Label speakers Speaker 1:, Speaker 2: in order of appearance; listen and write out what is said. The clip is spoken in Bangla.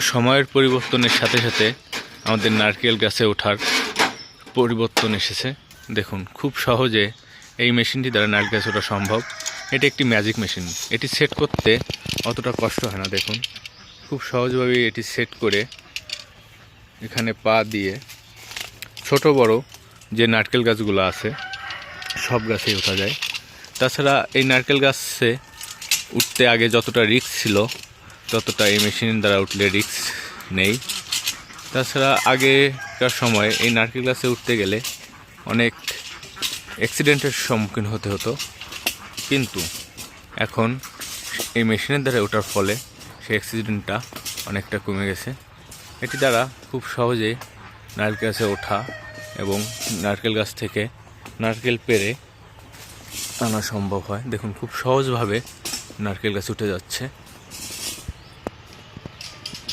Speaker 1: সময়ের পরিবর্তনের সাথে সাথে আমাদের নারকেল গাছে ওঠার পরিবর্তন এসেছে। দেখুন, খুব সহজে এই মেশিনটি দ্বারা নারকেল গাছ ওঠা সম্ভব। এটি একটি ম্যাজিক মেশিন। এটি সেট করতে অতটা কষ্ট হয় না, দেখুন। খুব সহজভাবে এটি সেট করে এখানে পা দিয়ে ছোট, বড় যে নারকেল গাছগুলো আছে, সব গাছেই ওঠা যায়। তাছাড়া এই নারকেল গাছে উঠতে আগে যতটা রিস্ক ছিল ততটা এই মেশিন দ্বারা উঠলে রিস্ক নেই। তাছাড়া আগেকার সময় এই নারকেল গাছে উঠতে গেলে অনেক অ্যাক্সিডেন্টের সম্মুখীন হতে হতো। কিন্তু এখন এই মেশিনের দ্বারা ওঠার ফলে সেই অ্যাক্সিডেন্টটা অনেকটা কমে গেছে। এটি দ্বারা খুব সহজে নারকেল গাছে ওঠা এবং নারকেল গাছ থেকে নারকেল পেরে আনা সম্ভব হয়। দেখুন, খুব সহজভাবে নারকেল গাছ উঠে যাচ্ছে।